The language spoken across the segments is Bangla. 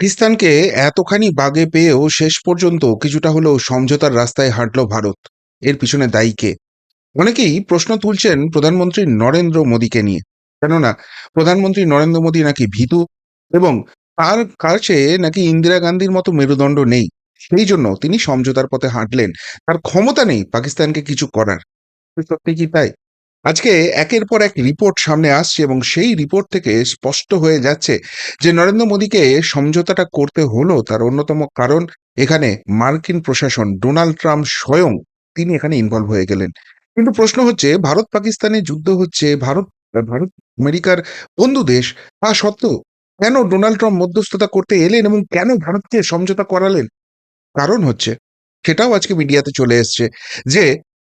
পাকিস্তানকে এতখানি বাগে পেয়েও শেষ পর্যন্ত কিছুটা হলেও সমঝোতার রাস্তায় হাঁটল ভারত। এর পিছনে দায়ী কে? অনেকেই প্রশ্ন তুলছেন প্রধানমন্ত্রী নরেন্দ্র মোদীকে নিয়ে। কেননা, প্রধানমন্ত্রী নরেন্দ্র মোদী নাকি ভীতু? এবং তার কাছে নাকি ইন্দিরা গান্ধীর মতো মেরুদণ্ড নেই? সেই জন্য তিনি সমঝোতার পথে হাঁটলেন। তার ক্ষমতা নেই পাকিস্তানকে কিছু করার। সত্যি কি তাই? আজকে একের পর এক রিপোর্ট সামনে আসছে এবং সেই রিপোর্ট থেকে স্পষ্ট হয়ে যাচ্ছে যে নরেন্দ্র মোদীকে সমঝোতাটা করতে হলো। তার অন্যতম কারণ, এখানে মার্কিন প্রশাসন ডোনাল্ড ট্রাম্প স্বয়ং তিনি এখানে ইনভলভ হয়ে গেলেন। কিন্তু প্রশ্ন হচ্ছে, ভারত পাকিস্তানে যুদ্ধ হচ্ছে, ভারত ভারত, আমেরিকার বন্ধু দেশ, তা সত্ত্বেও কেন ডোনাল্ড ট্রাম্প মধ্যস্থতা করতে এলেন এবং কেন ভারতকে সমঝোতা করালেন? কারণ হচ্ছে, সেটাও আজকে মিডিয়াতে চলে এসছে যে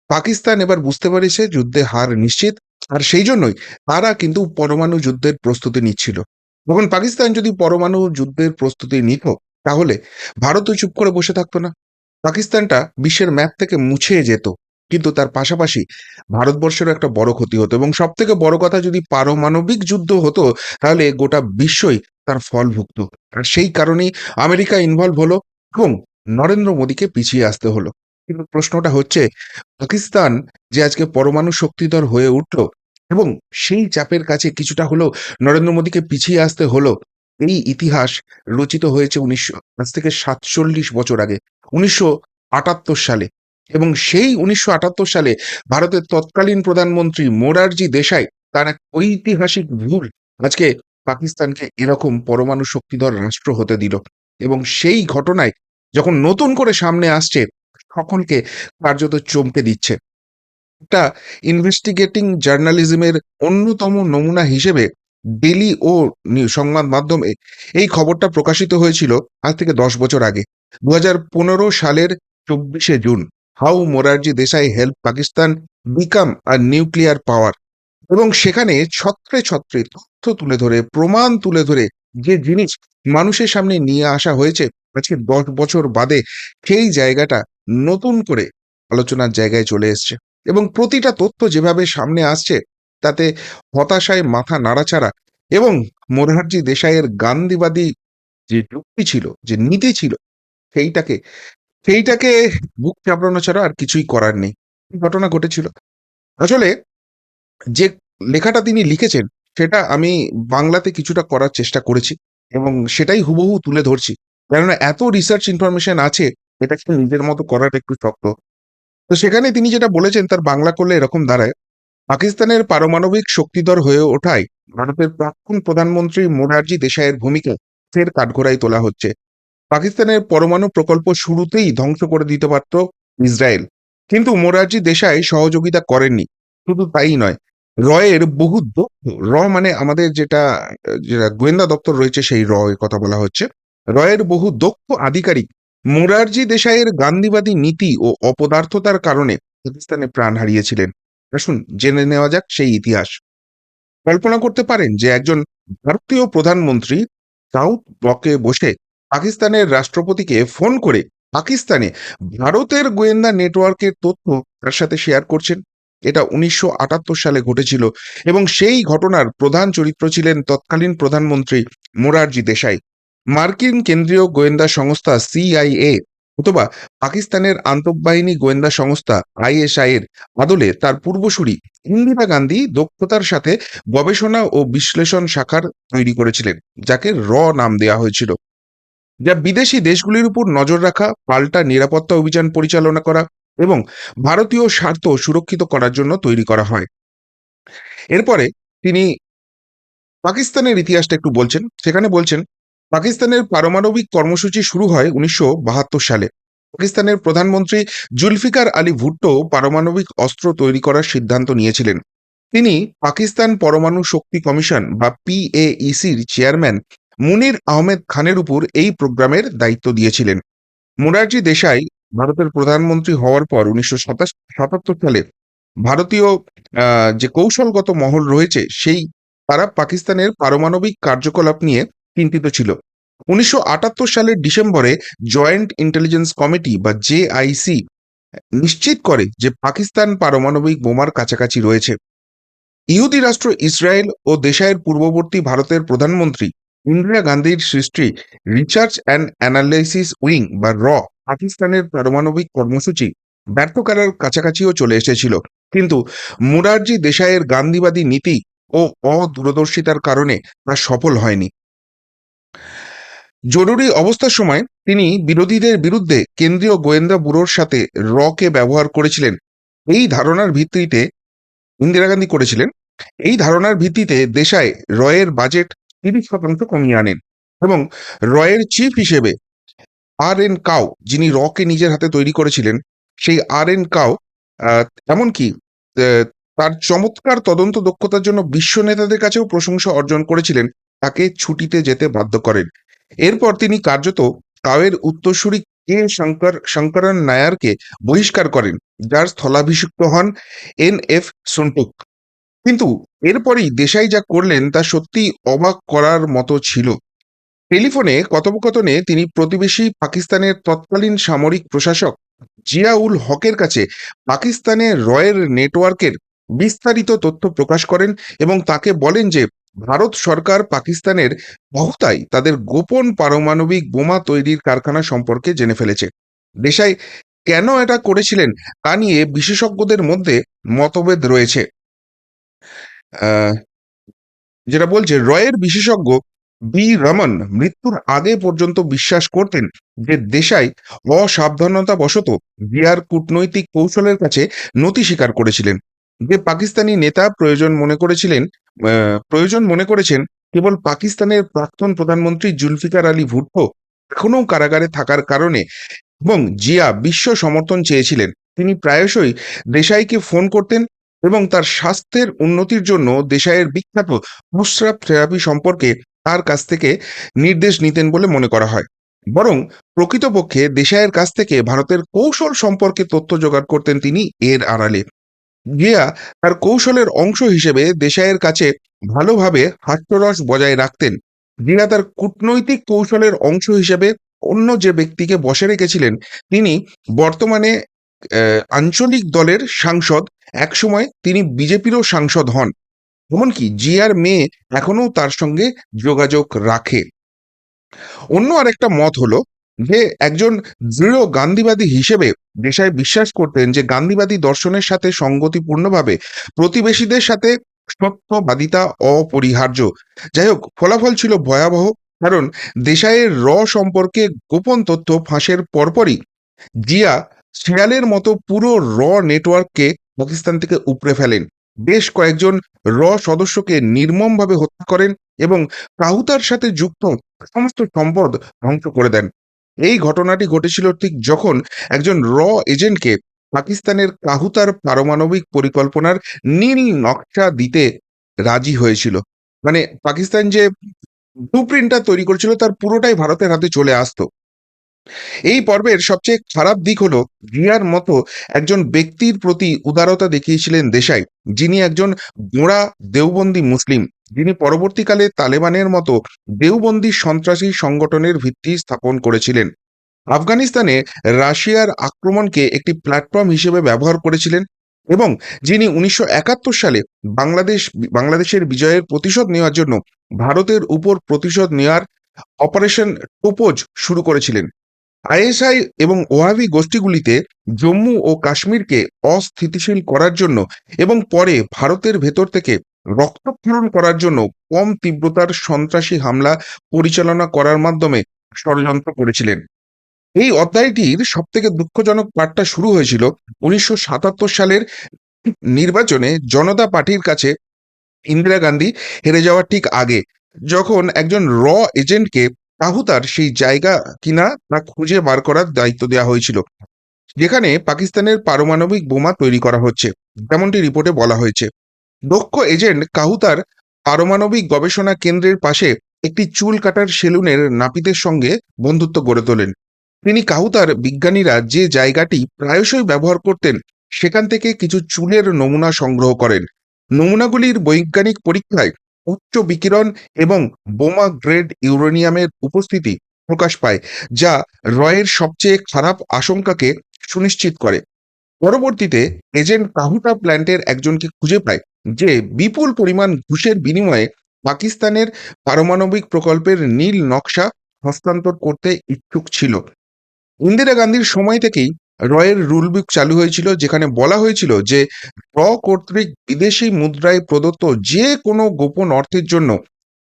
পাকিস্তান এবার বুঝতে পেরেছে যুদ্ধে হার নিশ্চিত, আর সেই জন্যই তারা কিন্তু পরমাণু যুদ্ধের প্রস্তুতি নিচ্ছিল। যখন পাকিস্তান যদি পরমাণু যুদ্ধের প্রস্তুতি নিত, তাহলে ভারতও চুপ করে বসে থাকতো না। পাকিস্তানটা বিশ্বের ম্যাপ থেকে মুছে যেত, কিন্তু তার পাশাপাশি ভারতবর্ষেরও একটা বড় ক্ষতি হতো। এবং সব থেকে বড় কথা, যদি পারমাণবিক যুদ্ধ হতো, তাহলে গোটা বিশ্বই তার ফল ভুগত। আর সেই কারণেই আমেরিকা ইনভলভ হলো এবং নরেন্দ্র মোদীকে পিছিয়ে আসতে হলো। কিন্তু প্রশ্নটা হচ্ছে, পাকিস্তান যে আজকে পরমাণু শক্তিধর হয়ে উঠল এবং সেই চাপের কাছে কিছুটা হলেও নরেন্দ্র মোদীকে পিছিয়ে আসতে হলো, এই ইতিহাস রচিত হয়েছে উনিশশো, আজ থেকে সাতচল্লিশ বছর আগে, উনিশশো আটাত্তর সালে এবং সেই উনিশশো আটাত্তর সালে ভারতের তৎকালীন প্রধানমন্ত্রী মোরারজি দেশাই তার এক ঐতিহাসিক ভুল আজকে পাকিস্তানকে এরকম পরমাণু শক্তিধর রাষ্ট্র হতে দিল এবং সেই ঘটনায় যখন নতুন করে সামনে আসছে সকলকে কার্যত চমকে দিচ্ছে। একটা ইনভেস্টিগেটিং জার্নালিজমের অন্যতম নমুনা হিসেবে ডেলি ও সংবাদ মাধ্যমে এই খবরটা প্রকাশিত হয়েছিল আজ থেকে দশ বছর আগে দু সালের চব্বিশে June. How Morarji Desai help Pakistan become R nuclear power. এবং সেখানে ছত্রে ছত্রে তথ্য তুলে ধরে, প্রমাণ তুলে ধরে যে জিনিস মানুষের সামনে নিয়ে আসা হয়েছে, আজকে দশ বছর বাদে সেই জায়গাটা নতুন করে আলোচনার জায়গায় চলে এসছে এবং প্রতিটা তথ্য যেভাবে সামনে আসছে, তাতে হতাশায় মাথা নাড়াচাড়া এবং মোরারজি দেশাইয়ের গান্ধীবাদী যে যুক্তি ছিল, যে নীতি ছিল, সেইটাকে সেইটাকে বুক চাপড়ানো ছাড়া আর কিছুই করার নেই। ঘটনা ঘটেছিল। আসলে যে লেখাটা তিনি লিখেছেন, সেটা আমি বাংলাতে কিছুটা করার চেষ্টা করেছি এবং সেটাই হুবহু তুলে ধরছি। কেননা এত রিসার্চ ইনফরমেশন আছে এটাকে নিজের মতো করাটা একটু শক্ত। তো সেখানে তিনি যেটা বলেছেন, তার বাংলা করলে এরকম দাঁড়ায়, পাকিস্তানের পারমাণবিক শক্তিধর হয়ে ওঠায় ভারতের প্রাক্তন প্রধানমন্ত্রী মোরারজি দেশাইয়ের ভূমিকা ফের কাঠগড়ায় তোলা হচ্ছে। পাকিস্তানের পরমাণু প্রকল্প শুরুতেই ধ্বংস করে দিতে পারত ইসরায়েল। কিন্তু মোরারজি দেশাই সহযোগিতা করেননি, শুধু তাই নয়, রয়ের বহু দক্ষ র মানে আমাদের যেটা যেটা গোয়েন্দা দপ্তর রয়েছে সেই র এর কথা বলা হচ্ছে, রয়ের বহু দক্ষ আধিকারিক মোরারজি দেশাইয়ের গান্ধীবাদী নীতি ও অপদার্থতার কারণে পাকিস্তানে প্রাণ হারিয়েছিলেন। আসুন জেনে নেওয়া যাক সেই ইতিহাস। কল্পনা করতে পারেন যে একজন ভারতীয় প্রধানমন্ত্রী সাউথ ব্লকে বসে পাকিস্তানের রাষ্ট্রপতিকে ফোন করে পাকিস্তানে ভারতের গোয়েন্দা নেটওয়ার্কের তথ্য তার সাথে শেয়ার করছেন। এটা উনিশশো আটাত্তর সালে ঘটেছিল এবং সেই ঘটনার প্রধান চরিত্র ছিলেন তৎকালীন প্রধানমন্ত্রী মোরারজি দেশাই। মার্কিন কেন্দ্রীয় গোয়েন্দা সংস্থা সিআইএ অথবা পাকিস্তানের আন্তঃবাহিনী গোয়েন্দা সংস্থা আইএসআই এর আদলে তার পূর্বসূরি ইন্দিরা গান্ধী দক্ষতার সাথে গবেষণা ও বিশ্লেষণ শাখার তৈরি করেছিলেন, যাকে র নাম দেওয়া হয়েছিল। যা বিদেশি দেশগুলির উপর নজর রাখা, পাল্টা নিরাপত্তা অভিযান পরিচালনা করা এবং ভারতীয় স্বার্থ সুরক্ষিত করার জন্য তৈরি করা হয়। এরপরে তিনি পাকিস্তানের ইতিহাসটা একটু বলছেন, সেখানে বলছেন পাকিস্তানের পারমাণবিক কর্মসূচি শুরু হয় উনিশশো বাহাত্তর সালে। পাকিস্তানের প্রধানমন্ত্রী জুলফিকার আলী ভুট্টো পারমাণবিক অস্ত্র তৈরি করার সিদ্ধান্ত নিয়েছিলেন। তিনি পাকিস্তান পরমাণু শক্তি কমিশন বা পিএইসির চেয়ারম্যান মুনির আহমেদ খানের উপর এই প্রোগ্রামের দায়িত্ব দিয়েছিলেন। মোরারজি দেশাই ভারতের প্রধানমন্ত্রী হওয়ার পর উনিশশো সাতাত্তর সালে ভারতীয় যে কৌশলগত মহল রয়েছে, সেই তারা পাকিস্তানের পারমাণবিক কার্যকলাপ নিয়ে চিন্তিত ছিল। উনিশশো আটাত্তর সালের ডিসেম্বরে জয়েন্ট ইন্টেলিজেন্স কমিটি বা জেআইসি নিশ্চিত করে যে পাকিস্তান পারমাণবিক বোমার কাছাকাছি রয়েছে। ইহুদি রাষ্ট্র ইসরায়েল ও দেশায়ের পূর্ববর্তী ভারতের প্রধানমন্ত্রী ইন্দিরা গান্ধীর সৃষ্টি রিসার্চ অ্যান্ড অ্যানালাইসিস উইং বা র পাকিস্তানের পারমাণবিক কর্মসূচি ব্যর্থ করার কাছাকাছিও চলে এসেছিল। কিন্তু মুরারজি দেশাইয়ের গান্ধীবাদী নীতি ও অদূরদর্শিতার কারণে তা সফল হয়নি। জরুরি অবস্থার সময় তিনি বিরোধীদের বিরুদ্ধে কেন্দ্রীয় গোয়েন্দা ব্যুরোর সাথে রকে ব্যবহার করেছিলেন। এই ধারণার ভিত্তিতে ইন্দিরা গান্ধী করেছিলেন। এই ধারণার ভিত্তিতে দেশায় রয়ের বাজেট তিরিশ শতাংশ কমিয়ে আনেন এবং রয়ের চিফ হিসেবে আর এন কাউ, যিনি রকে নিজের হাতে তৈরি করেছিলেন, সেই আর এন কাউ এমনকি তার চমৎকার তদন্ত দক্ষতার জন্য বিশ্ব নেতাদের কাছেও প্রশংসা অর্জন করেছিলেন। তাকে ছুটিতে যেতে বাধ্য করেন। এরপর তিনি কার্যত কাউয়ের উত্তরসূরি কে শঙ্কর, শঙ্করন নায়ারকে বহিষ্কার করেন, যার স্থলাভিষিক্ত হন এন এফ সুন্টুক। কিন্তু এরপরই দেশাই যা করলেন তা সত্যি অবাক করার মতো ছিল। টেলিফোনে কথোপকথনে তিনি প্রতিবেশী পাকিস্তানের তৎকালীন সামরিক প্রশাসক জিয়াউল হকের কাছে পাকিস্তানে রয়ের নেটওয়ার্কের বিস্তারিত তথ্য প্রকাশ করেন এবং তাকে বলেন যে ভারত সরকার পাকিস্তানের বহুতাই তাদের গোপন পারমাণবিক বোমা তৈরির কারখানা সম্পর্কে জেনে ফেলেছে। দেশাই কেন এটা করেছিলেন তা নিয়ে বিশেষজ্ঞদের মধ্যে মতভেদ রয়েছে। যেটা বলছে, রয়ের বিশেষজ্ঞ বি রমন মৃত্যুর আগে পর্যন্ত বিশ্বাস করতেন যে দেশাই অসাবধানতা বশত জিয়ার কূটনৈতিক কৌশলের কাছে নতি স্বীকার করেছিলেন। যে পাকিস্তানি নেতা প্রয়োজন মনে করেছিলেন প্রয়োজন মনে করেছেন কেবল পাকিস্তানের প্রাক্তন প্রধানমন্ত্রী জুলফিকার আলী ভুট্টো এখনও কারাগারে থাকার কারণে এবং জিয়া বিশ্ব সমর্থন চেয়েছিলেন। তিনি প্রায়শই দেশাইকে ফোন করতেন এবং তার স্বাস্থ্যের উন্নতির জন্য দেশাইয়ের বিখ্যাত প্রস্রাব থেরাপি সম্পর্কে তার কাছ থেকে নির্দেশ নিতেন বলে মনে করা হয়। বরং প্রকৃতপক্ষে দেশাইয়ের কাছ থেকে ভারতের কৌশল সম্পর্কে তথ্য জোগাড় করতেন তিনি এর আড়ালে। জিয়া তার কৌশলের অংশ হিসেবে দেশাইয়ের কাছে ভালোভাবে হাস্যরস বজায় রাখতেন। জিয়া তার কূটনৈতিক কৌশলের অংশ হিসেবে অন্য যে ব্যক্তিকে বসে রেখেছিলেন, তিনি বর্তমানে আঞ্চলিক দলের সাংসদ, একসময় তিনি বিজেপিরও সাংসদ হন। এমনকি জিয়ার মেয়ে এখনও তার সঙ্গে যোগাযোগ রাখে। অন্য আরেকটা মত হলো যে একজন দৃঢ় গান্ধীবাদী হিসেবে দেশাই বিশ্বাস করতেন যে গান্ধীবাদী দর্শনের সাথে সঙ্গতিপূর্ণভাবে প্রতিবেশীদের সাথে সত্যবাদিতা অপরিহার্য। যাই হোক, ফলাফল ছিল ভয়াবহ, কারণ দেশাইয়ের র সম্পর্কে গোপন তথ্য ফাঁসের পরপরই জিয়া শিয়ালের মতো পুরো র নেটওয়ার্ককে পাকিস্তান থেকে উপড়ে ফেলেন। বেশ কয়েকজন র সদস্যকে নির্মমভাবে হত্যা করেন এবং কাহুতার সাথে যুক্ত সমস্ত সম্পদ ধ্বংস করে দেন। এই ঘটনাটি ঘটেছিল ঠিক যখন একজন র এজেন্টকে পাকিস্তানের কাহুতার পারমাণবিক পরিকল্পনার নীল নকশা দিতে রাজি হয়েছিল। মানে পাকিস্তান যে ব্লু প্রিন্টটা তৈরি করেছিল, তার পুরোটাই ভারতের হাতে চলে আসতো। এই পর্বের সবচেয়ে খারাপ দিক হলো জিয়ার মতো একজন ব্যক্তির প্রতি উদারতা দেখিয়েছিলেন দেশাই, যিনি একজন গোঁড়া দেওবন্দি মুসলিম, যিনি পরবর্তীকালে তালেবানের মতো দেওবন্দি সন্ত্রাসী সংগঠনের ভিত্তি স্থাপন করেছিলেন। আফগানিস্তানে রাশিয়ার আক্রমণকে একটি প্ল্যাটফর্ম হিসেবে ব্যবহার করেছিলেন এবং যিনি উনিশশো একাত্তর সালে বাংলাদেশ, বাংলাদেশের বিজয়ের প্রতিশোধ নেওয়ার জন্য ভারতের উপর প্রতিশোধ নেওয়ার অপারেশন টোপোজ শুরু করেছিলেন। আইএসআই এবং ওয়াহাবি গোষ্ঠীগুলিতে জম্মু ও কাশ্মীরকে অস্থিতিশীল করার জন্য এবং পরে ভারতের ভেতর থেকে রক্তক্ষরণ করার জন্য কম তীব্রতার সন্ত্রাসী হামলা পরিচালনা করার মাধ্যমে ষড়যন্ত্র করেছিলেন। এই অধ্যায়টির সব থেকে দুঃখজনক পাঠটা শুরু হয়েছিল উনিশশো সাতাত্তর সালের নির্বাচনে জনতা পার্টির কাছে ইন্দিরা গান্ধী হেরে যাওয়ার ঠিক আগে, যখন একজন র এজেন্টকে কাহুতার সেই জায়গা কিনা তা খুঁজে বার করার দায়িত্ব দেওয়া হয়েছিল। যেখানে পাকিস্তানের পারমাণবিক বোমা তৈরি করা হচ্ছে, যেমনটি রিপোর্টে বলা হয়েছে। দক্ষ এজেন্ট কাহুতার পারমাণবিক গবেষণা কেন্দ্রের পাশে একটি চুল কাটার সেলুনের নাপিতের সঙ্গে বন্ধুত্ব গড়ে তোলেন। তিনি কাহুতার বিজ্ঞানীরা যে জায়গাটি প্রায়শই ব্যবহার করতেন, সেখান থেকে কিছু চুলের নমুনা সংগ্রহ করেন। নমুনাগুলির বৈজ্ঞানিক পরীক্ষায় উচ্চ বিকিরণ এবং বোমা গ্রেড ইউরেনিয়ামের উপস্থিতি প্রকাশ পায়, যা রয়ের সবচেয়ে খারাপ আশঙ্কাকে সুনিশ্চিত করে। পরবর্তীতে, এজেন্ট কাহুটা প্ল্যান্টের একজনকে খুঁজে পায়, যে বিপুল পরিমাণ ঘুষের বিনিময়ে পাকিস্তানের পারমাণবিক প্রকল্পের নীল নকশা হস্তান্তর করতে ইচ্ছুক ছিল। ইন্দিরা গান্ধীর সময় থেকেই রয়ের রুল বুক চালু হয়েছিল, যেখানে বলা হয়েছিল যে র কর্তৃক বিদেশি মুদ্রায় প্রদত্ত যে কোনো গোপন অর্থের জন্য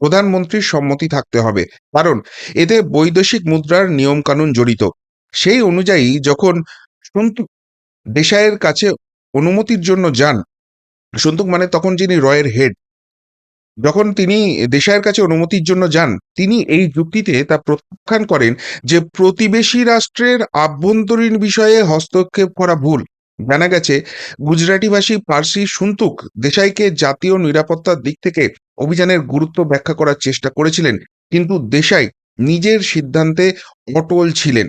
প্রধানমন্ত্রীর সম্মতি থাকতে হবে। কারণ এতে বৈদেশিক মুদ্রার নিয়মকানুন জড়িত। সেই অনুযায়ী যখন সন্তুক দেশাইয়ের কাছে অনুমতির জন্য যান সন্তুক মানে তখন যিনি রয়ের হেড যখন তিনি দেশাইয়ের কাছে অনুমতির জন্য যান, তিনি এই যুক্তিতে তা প্রত্যাখ্যান করেন যে প্রতিবেশী রাষ্ট্রের আভ্যন্তরীণ বিষয়ে হস্তক্ষেপ করা ভুল। জানা গেছে গুজরাটিভাষী পার্সি সুন্তুক দেশাইকে জাতীয় নিরাপত্তার দিক থেকে অভিযানের গুরুত্ব ব্যাখ্যা করার চেষ্টা করেছিলেন, কিন্তু দেশাই নিজের সিদ্ধান্তে অটল ছিলেন।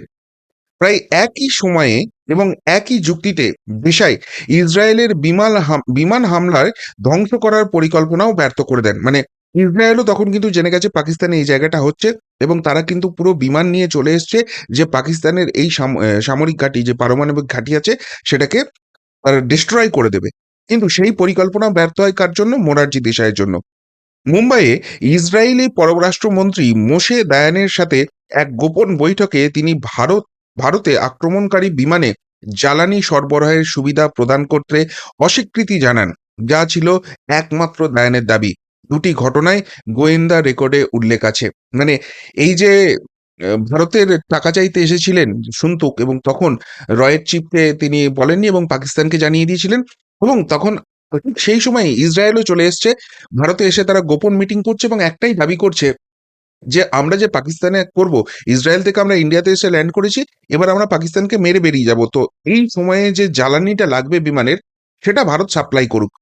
প্রায় একই সময়ে এবং একই যুক্তিতে দেশাই ইসরায়েলের বিমান বিমান হামলায় ধ্বংস করার পরিকল্পনাও ব্যর্থ করে দেন। মানে ইসরায়েলও তখন কিন্তু জেনে গেছে পাকিস্তানে এই জায়গাটা হচ্ছে এবং তারা কিন্তু পুরো বিমান নিয়ে চলে এসছে যে পাকিস্তানের এই সাম- সামরিক ঘাঁটি, যে পারমাণবিক ঘাঁটি আছে সেটাকে ডিস্ট্রয় করে দেবে। কিন্তু সেই পরিকল্পনা ব্যর্থ হয় কার জন্য? মোরারজি দেশাইয়ের জন্য। মুম্বাইয়ে ইসরায়েলি পররাষ্ট্রমন্ত্রী মোশে দায়ানের সাথে এক গোপন বৈঠকে তিনি ভারত ভারতে আক্রমণকারী বিমানে জ্বালানি সরবরাহের সুবিধা প্রদান করতে অস্বীকৃতি জানান। যা ছিল একমাত্র দায়ানের দাবি। দুটি ঘটনায় গোয়েন্দা রেকর্ডে উল্লেখ আছে। মানে এই যে ভারতের টাকা চাইতে এসেছিলেন সুন্তুক এবং তখন রয়ের চিফকে তিনি বলেননি এবং পাকিস্তানকে জানিয়ে দিয়েছিলেন এবং তখন সেই সময় ইসরায়েলও চলে এসছে। ভারতে এসে তারা গোপন মিটিং করছে এবং একটাই দাবি করছে যে আমরা যে পাকিস্তানে করব, ইসরায়েল থেকে আমরা ইন্ডিয়াতে এসে ল্যান্ড করেছি, এবার আমরা পাকিস্তানকে মেরে বেরিয়ে যাব। তো এই সময়ে যে জ্বালানিটা লাগবে বিমানের, সেটা ভারত সাপ্লাই করুক।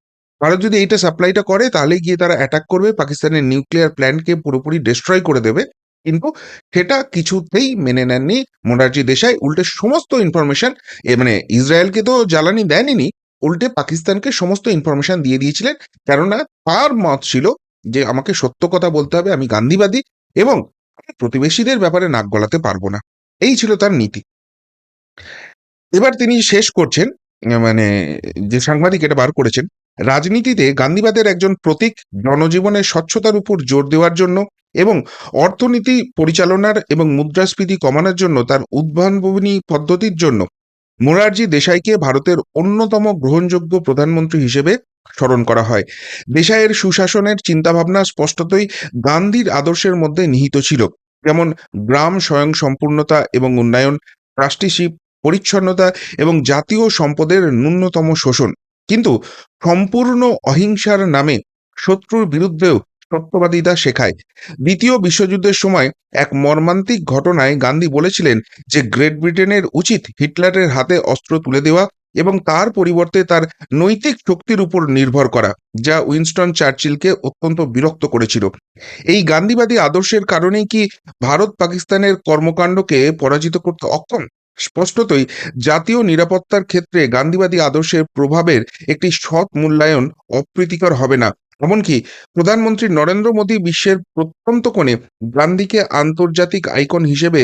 ভারত যদি এইটা সাপ্লাইটা করে তাহলে গিয়ে তারা অ্যাটাক করবে, পাকিস্তানের নিউক্লিয়ার প্ল্যান্টকে পুরোপুরি ডিস্ট্রয় করে দেবে। কিন্তু সেটা কিছুতেই মেনে নেননি মোরারজি দেশাই। উল্টে সমস্ত ইনফরমেশন মানে ইসরায়েলকে তো জ্বালানি দেয়নি, উল্টে পাকিস্তানকে সমস্ত ইনফরমেশন দিয়ে দিয়েছিলেন। কেননা তার মত ছিল যে, আমাকে সত্য কথা বলতে হবে, আমি গান্ধীবাদী। এবং প্রতিবেশীদের ব্যাপারে নাক গলাতে পারব না। এই ছিল তার নীতি। এবার তিনি শেষ করছেন মানে যে সাংবাদিক এটা বার করেছেন, রাজনীতিতে গান্ধীবাদের একজন প্রতীক জনজীবনের স্বচ্ছতার উপর জোর দেওয়ার জন্য এবং অর্থনীতি পরিচালনার এবং মুদ্রাস্ফীতি কমানোর জন্য তার উদ্ভাবনী পদ্ধতির জন্য মোরারজি দেশাইকে ভারতের অন্যতম গ্রহণযোগ্য প্রধানমন্ত্রী হিসেবে স্মরণ করা হয়। দেশাইয়ের সুশাসনের চিন্তাভাবনা স্পষ্টতই গান্ধীর আদর্শের মধ্যে নিহিত ছিল। যেমন গ্রাম স্বয়ংসম্পূর্ণতা এবং উন্নয়ন ট্রাস্টিশিপ পরিচ্ছন্নতা এবং জাতীয় সম্পদের ন্যূনতম শোষণ। কিন্তু সম্পূর্ণ অহিংসার নামে শত্রুর বিরুদ্ধেও সত্যবাদিতা শেখায়। দ্বিতীয় বিশ্বযুদ্ধের সময় এক মর্মান্তিক ঘটনায় গান্ধী বলেছিলেন যে, গ্রেট ব্রিটেনের উচিত হিটলারের হাতে অস্ত্র তুলে দেওয়া এবং তার পরিবর্তে তার নৈতিক শক্তির উপর নির্ভর করা, যা উইনস্টন চার্চিলকে অত্যন্ত বিরক্ত করেছিল। এই গান্ধীবাদী আদর্শের কারণেই কি ভারত পাকিস্তানের কর্মকাণ্ডকে পরাজিত করতে অক্ষম? স্পষ্টতই, জাতীয় নিরাপত্তার ক্ষেত্রে গান্ধীবাদী আদর্শের প্রভাবের একটি সৎ মূল্যায়ন অপ্রীতিকর হবে না। এমনকি প্রধানমন্ত্রী নরেন্দ্র মোদী বিশ্বের প্রত্যন্ত কোণে গান্ধীকে আন্তর্জাতিক আইকন হিসেবে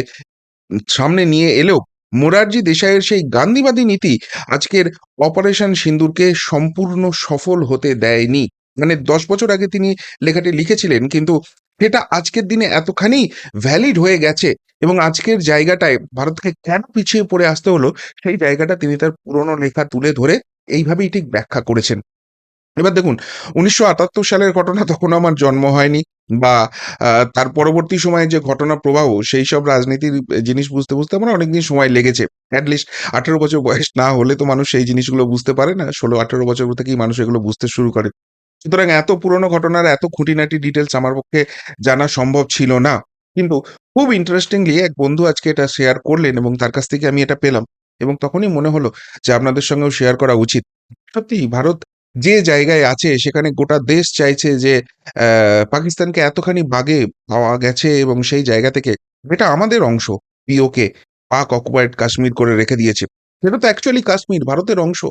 সামনে নিয়ে এলেও মোরারজি দেশাইয়ের সেই গান্ধীবাদী নীতি আজকের অপারেশন সিন্দুরকে সম্পূর্ণ সফল হতে দেয়নি। মানে দশ বছর আগে তিনি লেখাটি লিখেছিলেন, কিন্তু সেটা আজকের দিনে এতখানি ভ্যালিড হয়ে গেছে এবং আজকের জায়গাটায় ভারতকে কেন পিছিয়ে পড়ে আসতে হলো, সেই জায়গাটা তিনি তার পুরনো লেখা তুলে ধরে এইভাবেই ঠিক ব্যাখ্যা করেছেন। এবার দেখুন, উনিশশো আটাত্তর সালের ঘটনা তখন আমার জন্ম হয়নি। বা তার পরবর্তী সময়ে যে ঘটনা প্রবাহ, সেই সব রাজনীতির জিনিস বুঝতে বুঝতে আমার অনেকদিন সময় লেগেছে। অ্যাটলিস্ট আঠেরো বছর বয়স না হলে তো মানুষ সেই জিনিসগুলো বুঝতে পারে না। ষোলো, আঠেরো বছর থেকেই মানুষ এগুলো বুঝতে শুরু করে। সুতরাং এত পুরনো ঘটনার এত খুঁটিনাটি ডিটেলস আমার পক্ষে জানা সম্ভব ছিল না। কিন্তু খুব ইন্টারেস্টিংলি এক বন্ধু আজকে এটা শেয়ার করলেন এবং তার কাছ থেকে আমি এটা পেলাম। এবং তখনই মনে হলো যে আপনাদের সঙ্গেও শেয়ার করা উচিত। সত্যি ভারত যে জায়গায় আছে, সেখানে গোটা দেশ চাইছে যে পাকিস্তানকে এতখানি বাগে পাওয়া গেছে এবং সেই জায়গা থেকে, এটা আমাদের অংশ, পিওকে, পাক অকুপাইড কাশ্মীর করে রেখে দিয়েছে। সেটা তো অ্যাকচুয়ালি কাশ্মীর, ভারতের অংশ।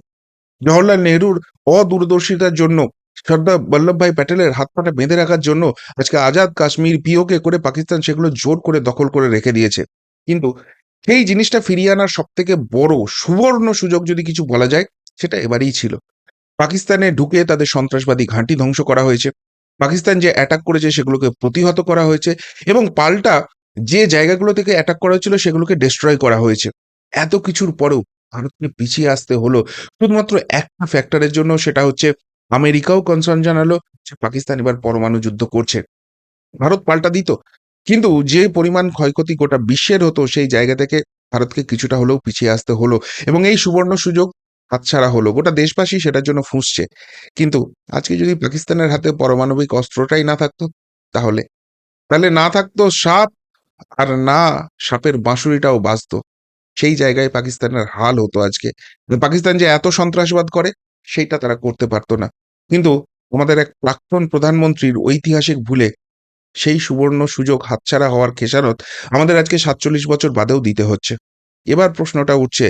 জওহরলাল নেহরুর অদূরদর্শিতার জন্য, সর্দার বল্লভভাই প্যাটেলের হাত পাটা বেঁধে রাখার জন্য, আজকে আজাদ কাশ্মীর পিওকে করে পাকিস্তান সেগুলো জোর করে দখল করে রেখে দিয়েছে। কিন্তু সেই জিনিসটা ফিরিয়ে আনার সব থেকে বড় সুবর্ণ সুযোগ যদি কিছু বলা যায়, সেটা এবারেই ছিল। পাকিস্তানে ঢুকে তাদের সন্ত্রাসবাদী ঘাঁটি ধ্বংস করা হয়েছে। পাকিস্তান যে অ্যাটাক করেছে সেগুলোকে প্রতিহত করা হয়েছে এবং পাল্টা যে জায়গাগুলো থেকে অ্যাটাক করা হয়েছিল সেগুলোকে ডিস্ট্রয় করা হয়েছে। এত কিছুর পরেও ভারতকে পিছিয়ে আসতে হলো। শুধুমাত্র একটা ফ্যাক্টরের জন্য সেটা হচ্ছে আমেরিকাও কনসার্ন জানালো যে পাকিস্তান এবার পরমাণু যুদ্ধ করছে। ভারত পাল্টা দিত। কিন্তু যে পরিমাণ ক্ষয়ক্ষতি গোটা বিশ্বের হতো সেই জায়গা থেকে ভারতকে কিছুটা হলেও পিছিয়ে আসতে হলো। এবং এই সুবর্ণ সুযোগ হাতছাড়া হলো। গোটা দেশবাসী সেটার জন্য ফুঁসছে। কিন্তু আজকে যদি পাকিস্তানের হাতে পারমাণবিক অস্ত্রটাই না থাকতো, তাহলে? তাহলে না থাকতো সাপ আর না সাপের বাঁশুড়িটাও বাঁচতো। সেই জায়গায় পাকিস্তানের হাল হতো আজকে। পাকিস্তান যে এত সন্ত্রাসবাদ করে, সেইটা তারা করতে পারতো না। কিন্তু আমাদের এক প্রাক্তন প্রধানমন্ত্রীর ঐতিহাসিক ভুলে সেই সুবর্ণ সুযোগ হাতছাড়া হওয়ার খেসারত আমাদের আজকে সাতচল্লিশ বছর বাদেও দিতে হচ্ছে। এবার প্রশ্নটা উঠছে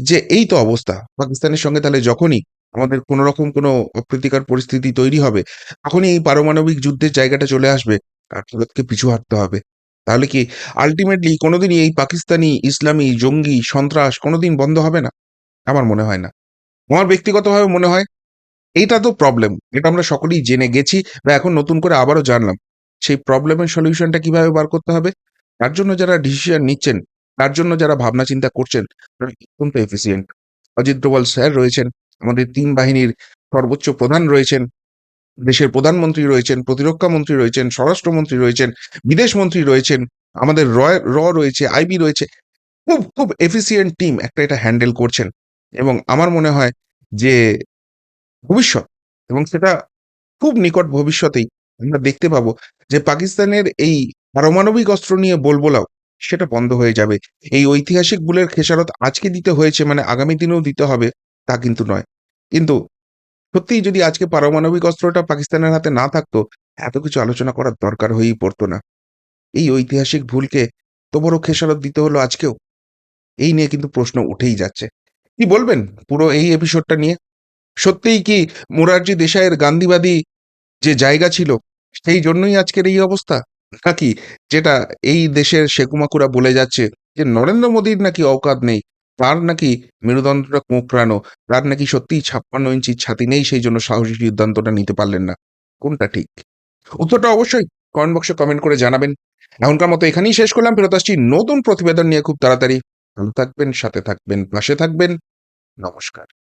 যে এই তো অবস্থা, পাকিস্তানের সঙ্গে তাহলে যখনই আমাদের কোনো রকম কোনো অপ্রীতিকর পরিস্থিতি তৈরি হবে, তখনই এই পারমাণবিক যুদ্ধের জায়গাটা চলে আসবে, আর পিছু হাঁটতে হবে। তাহলে কি আলটিমেটলি কোনোদিনই এই পাকিস্তানি ইসলামী জঙ্গি সন্ত্রাস কোনোদিন বন্ধ হবে না? আমার মনে হয় না। আমার ব্যক্তিগতভাবে মনে হয় এইটা তো প্রবলেম এটা আমরা সকলেই জেনে গেছি বা এখন নতুন করে আবারও জানলাম। সেই প্রবলেমের সলিউশনটা কীভাবে বার করতে হবে? তার জন্য যারা ডিসিশন নিচ্ছেন তার জন্য যারা ভাবনা চিন্তা করছেন অত্যন্ত এফিসিয়েন্ট অজিত ডোভাল স্যার রয়েছেন, আমাদের তিন বাহিনীর সর্বোচ্চ প্রধান রয়েছেন, দেশের প্রধানমন্ত্রী রয়েছেন, প্রতিরক্ষা মন্ত্রী রয়েছেন, স্বরাষ্ট্রমন্ত্রী রয়েছেন, বিদেশ মন্ত্রী রয়েছেন, আমাদের র রয়েছে আইবি রয়েছে, খুব খুব এফিসিয়েন্ট টিম একটা এটা হ্যান্ডেল করছেন। এবং আমার মনে হয় যে ভবিষ্যৎ, এবং সেটা খুব নিকট ভবিষ্যতেই আমরা দেখতে পাবো যে পাকিস্তানের এই পারমাণবিক অস্ত্র নিয়ে বলবোলাও সেটা বন্ধ হয়ে যাবে। এই ঐতিহাসিক ভুলের খেসারত আজকে দিতে হয়েছে মানে আগামী দিনেও দিতে হবে, তা কিন্তু নয়। কিন্তু সত্যিই যদি আজকে পারমাণবিক অস্ত্রটা পাকিস্তানের হাতে না থাকতো, এত কিছু আলোচনা করার দরকার হয়েই পড়তো না। এই ঐতিহাসিক ভুলকে তো বড় খেসারত দিতে হলো আজকেও, এই নিয়ে কিন্তু প্রশ্ন উঠেই যাচ্ছে। কি বলবেন পুরো এই এপিসোডটা নিয়ে? সত্যিই কি মোরারজি দেশাইয়ের গান্ধীবাদী যে জায়গা ছিল, সেই জন্যই আজকের এই অবস্থা? নাকি যেটা এই দেশের শেকুমাকুরা বলে যাচ্ছে যে নরেন্দ্র মোদীর নাকি অকাত নেই? তার নাকি মেরুদণ্ডটা কোঁকড়ানো? তার নাকি সত্যিই ছাপ্পান্ন ইঞ্চির ছাতি নেই? সেই জন্য সাহসী সিদ্ধান্তটা নিতে পারলেন না। কোনটা ঠিক? উত্তরটা অবশ্যই কমেন্ট বক্সে কমেন্ট করে জানাবেন। এখনকার মতো এখানেই শেষ করলাম। ফেরত আসছি নতুন প্রতিবেদন নিয়ে খুব তাড়াতাড়ি। ভালো থাকবেন, সাথে থাকবেন, পাশে থাকবেন। নমস্কার।